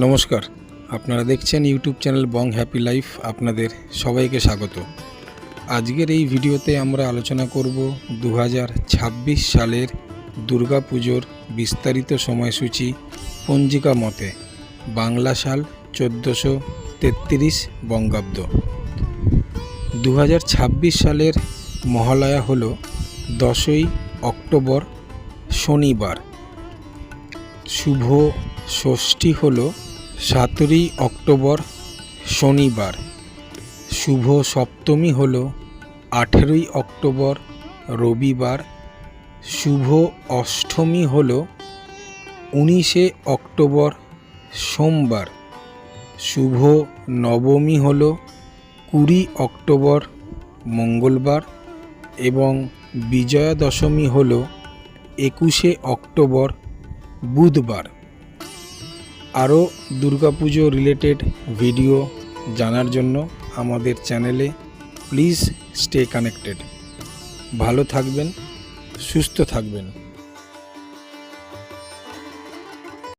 নমস্কার, আপনারা দেখছেন YouTube channel Bong happy life, আপনাদের সবাইকে স্বাগত। আজকের এই ভিডিওতে আমরা আলোচনা করব দু হাজার ছাব্বিশ সালের দুর্গাপুজোর বিস্তারিত সময়সূচি পঞ্জিকা মতে, বাংলা সাল চোদ্দোশো তেত্রিশ বঙ্গাব্দ। দু হাজার ছাব্বিশ সালের মহালয়া হল দশই অক্টোবর শনিবার। শুভ ষষ্ঠী হল সতেরোই অক্টোবর শনিবার। শুভ সপ্তমী হল আঠেরোই অক্টোবর রবিবার। শুভ অষ্টমী হল উনিশে অক্টোবর সোমবার। শুভ নবমী হল কুড়ি অক্টোবর মঙ্গলবার এবং বিজয়া দশমী হল একুশে অক্টোবর বুধবার। আরও দুর্গাপুজো রিলেটেড ভিডিও জানার জন্য আমাদের চ্যানেলে প্লিজ স্টে কানেক্টেড ভালো থাকবেন, সুস্থ থাকবেন।